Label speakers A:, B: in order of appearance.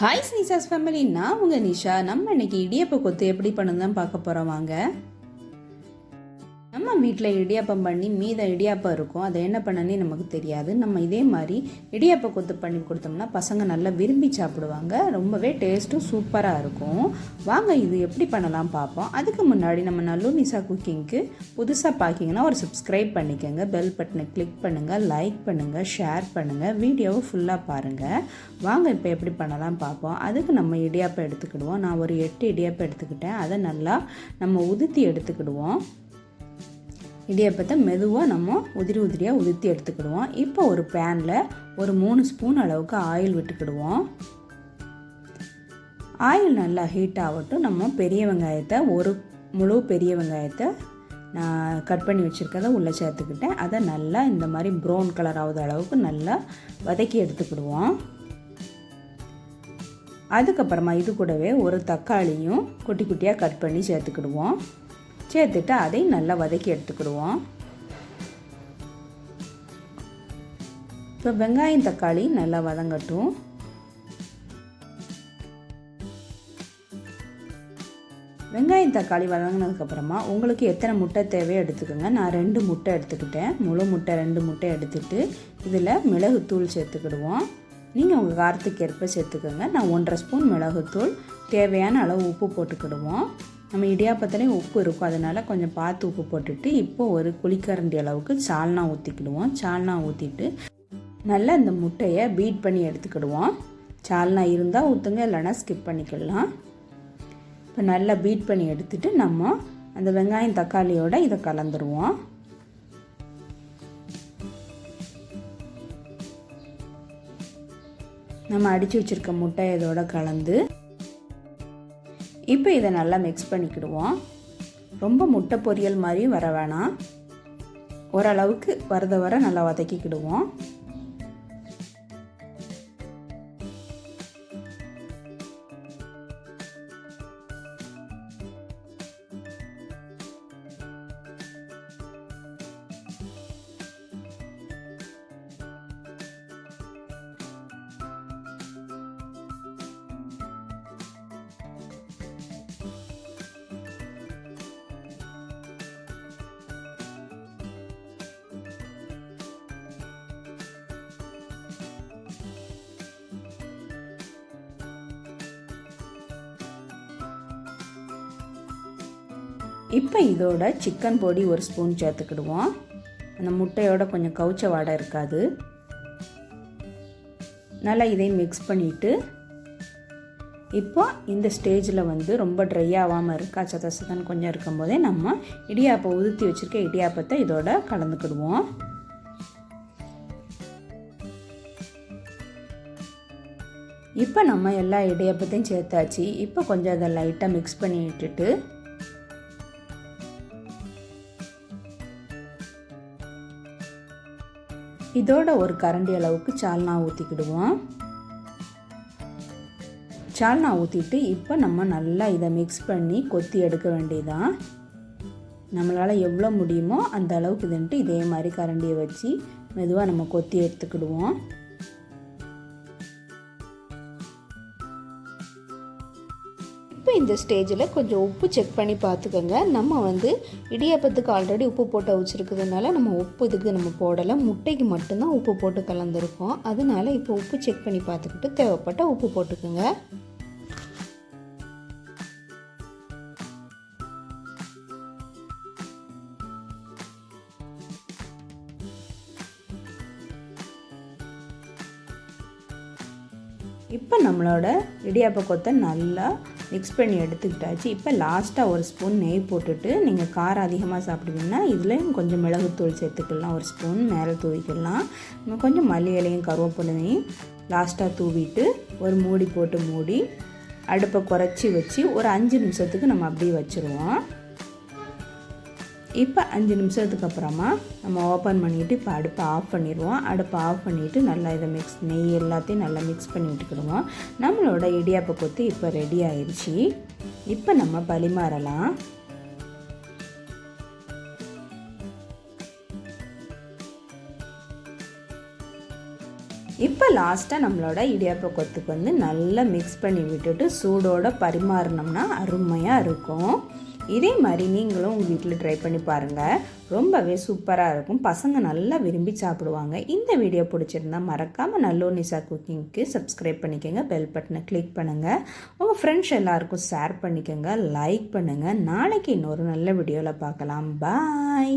A: Hi ஸ்னீசாஸ் family நான் உங்கள் நிஷா. நம்ம இன்னைக்கு இடியப்ப கொத்து எப்படி பண்ணுதான் பார்க்க போகிறோம் வாங்க. நம்ம வீட்டில் இடியாப்பம் பண்ணி மீதம் இடியாப்பம் இருக்கும். அதை என்ன பண்ணனே நமக்கு தெரியாது. நம்ம இதே மாதிரி இடியாப்ப கொத்து பண்ணி கொடுத்தோம்னா பசங்க நல்லா விரும்பி சாப்பிடுவாங்க. ரொம்பவே டேஸ்ட்டும் சூப்பராக இருக்கும். வாங்க இது எப்படி பண்ணலாம் பார்ப்போம். அதுக்கு முன்னாடி நம்ம நல்லூ நிசா குக்கிங்க்கு புதுசாக பார்க்கிங்கன்னா ஒரு சப்ஸ்கிரைப் பண்ணிக்கோங்க. பெல் பட்டனை கிளிக் பண்ணுங்கள் லைக் பண்ணுங்கள் ஷேர் பண்ணுங்கள் வீடியோவை ஃபுல்லாக பாருங்கள் வாங்க இப்போ எப்படி பண்ணலாம் பார்ப்போம். அதுக்கு நம்ம இடியாப்பம் எடுத்துக்கிடுவோம். நான் ஒரு எட்டு இடியாப்பம் எடுத்துக்கிட்டேன். அதை நல்லா நம்ம உதுத்தி எடுத்துக்கிடுவோம். இடியப்பத்தை மெதுவாக நம்ம உதிரி உதிரியாக உதிர்த்தி எடுத்துக்கிடுவோம். இப்போ ஒரு பேனில் ஒரு மூணு ஸ்பூன் அளவுக்கு ஆயில் விட்டுக்கிடுவோம். ஆயில் நல்லா ஹீட் ஆகட்டும். நம்ம பெரிய வெங்காயத்தை ஒரு முழு பெரிய வெங்காயத்தை நான் கட் பண்ணி வச்சுருக்கதை உள்ளே சேர்த்துக்கிட்டேன். அதை நல்லா இந்த மாதிரி ப்ரௌன் கலர் ஆகுது அளவுக்கு நல்லா வதக்கி எடுத்துக்கிடுவோம். அதுக்கப்புறமா இது கூடவே ஒரு தக்காளியும் குட்டி குட்டியாக கட் பண்ணி சேர்த்துக்கிடுவோம். சேர்த்துட்டு அதையும் நல்லா வதக்கி எடுத்துக்கிடுவோம். இப்போ வெங்காயம் தக்காளி நல்லா வதங்கட்டும். வெங்காயம் தக்காளி வதங்கினதுக்கப்புறமா உங்களுக்கு எத்தனை முட்டை தேவையோ எடுத்துக்கோங்க. நான் ரெண்டு முட்டை எடுத்துக்கிட்டேன். முழு முட்டை ரெண்டு முட்டை எடுத்துட்டு இதில் மிளகுத்தூள் சேர்த்துக்கிடுவோம். நீங்கள் உங்கள் காரத்துக்கு ஏற்ப சேர்த்துக்கோங்க. நான் ஒன்றரை ஸ்பூன் மிளகுத்தூள் தேவையான அளவு உப்பு போட்டுக்கிடுவோம். நம்ம இடியாப்பத்துலேயும் உப்பு இருக்கும். அதனால் கொஞ்சம் பார்த்து உப்பு போட்டுட்டு இப்போது ஒரு குழிக்கரண்டி அளவுக்கு சால்னா ஊற்றிக்கிடுவோம் சால்னா ஊற்றிட்டு நல்லா இந்த முட்டையை பீட் பண்ணி எடுத்துக்கிடுவோம். சால்னா இருந்தால் ஊற்றுங்க இல்லைனா ஸ்கிப் பண்ணிக்கலாம். இப்போ நல்லா பீட் பண்ணி எடுத்துட்டு நம்ம அந்த வெங்காயம் தக்காளியோட இதை கலந்துருவோம். நம்ம அடித்து வச்சுருக்க முட்டை இதோட கலந்து இப்போ இதை நல்லா மிக்ஸ் பண்ணிக்கிடுவோம். ரொம்ப முட்டை பொரியல் மாதிரியும் வர வேணாம். ஓரளவுக்கு வரத வர நல்லா வதக்கிக்கிடுவோம். இப்போ இதோட சிக்கன் பொடி ஒரு ஸ்பூன் சேர்த்துக்கிடுவோம். அந்த முட்டையோட கொஞ்சம் கவுச்ச வாடை இருக்காது. நல்லா இதையும் மிக்ஸ் பண்ணிவிட்டு இப்போ இந்த ஸ்டேஜில் வந்து ரொம்ப ட்ரை ஆகாமல் இருக்கா சதசதன் கொஞ்சம் இருக்கும்போதே நம்ம இடியாப்பம் உதுத்தி வச்சுருக்க இடியாப்பத்தை இதோட கலந்துக்கிடுவோம். இப்போ நம்ம எல்லா இடியாப்பத்தையும் சேர்த்தாச்சு. இப்போ கொஞ்சம் அதை லைட்டாக மிக்ஸ் பண்ணி விட்டுட்டு இதோட ஒரு கரண்டி அளவுக்கு சால்னா ஊற்றிக்கிடுவோம் சால்னா ஊற்றிட்டு இப்போ நம்ம நல்லா இதை மிக்ஸ் பண்ணி கொத்தி எடுக்க வேண்டியதான் நம்மளால் எவ்வளோ முடியுமோ அந்த அளவுக்கு இதுன்ட்டு இதே மாதிரி கரண்டியை வச்சு மெதுவாக நம்ம கொத்தி எடுத்துக்கிடுவோம். இப்போ இந்த ஸ்டேஜில் கொஞ்சம் உப்பு செக் பண்ணி பார்த்துக்கோங்க. நம்ம வந்து இடியாப்பத்துக்கு ஆல்ரெடி உப்பு போட்டு வச்சுருக்கிறதுனால நம்ம உப்பு இதுக்கு நம்ம போடலை. முட்டைக்கு மட்டும்தான் உப்பு போட்டு கலந்துருக்கோம். அதனால இப்போ உப்பு செக் பண்ணி பார்த்துக்கிட்டு தேவைப்பட்ட உப்பு போட்டுக்கோங்க. இப்போ நம்மளோட இடியாப்ப கொத்தை நல்லா மிக்ஸ் பண்ணி எடுத்துக்கிட்டாச்சு. இப்போ லாஸ்ட்டாக ஒரு ஸ்பூன் நெய் போட்டுட்டு நீங்கள் காரம் அதிகமாக சாப்பிடுவீங்கன்னா இதில் கொஞ்சம் மிளகுத்தூள் சேர்த்துக்கலாம். ஒரு ஸ்பூன் மேலே தூவிக்கலாம். கொஞ்சம் மல்லி இலையும் கருவேப்பிலையும் லாஸ்ட்டாக தூவிட்டு ஒரு மூடி போட்டு மூடி அடுப்பை குறைச்சி வச்சு ஒரு அஞ்சு நிமிஷத்துக்கு நம்ம அப்படியே வச்சுருவோம். இப்போ அஞ்சு நிமிஷத்துக்கு அப்புறமா நம்ம ஓப்பன் பண்ணிவிட்டு இப்போ அடுப்பை ஆஃப் பண்ணிடுவோம். அடுப்பை ஆஃப் பண்ணிவிட்டு நல்லா இதை மிக்ஸ் நெய் எல்லாத்தையும் நல்லா மிக்ஸ் பண்ணி விட்டுக்கிடுவோம். நம்மளோட இடியாப்பை கொத்து இப்போ ரெடி ஆயிடுச்சு இப்போ நம்ம பரிமாறலாம் இப்போ லாஸ்ட்டாக நம்மளோட இடியாப்ப கொத்துக்கு வந்து நல்லா மிக்ஸ் பண்ணி விட்டுட்டு சூடோடு பரிமாறினோம்னா அருமையாக இருக்கும். இதே மாதிரி நீங்களும் உங்கள் வீட்டில் ட்ரை பண்ணி பாருங்கள் ரொம்பவே சூப்பராக இருக்கும். பசங்க நல்லா விரும்பி சாப்பிடுவாங்க. இந்த வீடியோ பிடிச்சிருந்தா மறக்காமல் நல்லோ நிசா குக்கிங்க்கு சப்ஸ்கிரைப் பண்ணிக்கோங்க. பெல் பட்டனை கிளிக் பண்ணுங்கள் உங்கள் ஃப்ரெண்ட்ஸ் எல்லாருக்கும் ஷேர் பண்ணிக்கோங்க. லைக் பண்ணுங்கள் நாளைக்கு இன்னொரு நல்ல வீடியோவில் பார்க்கலாம். பாய்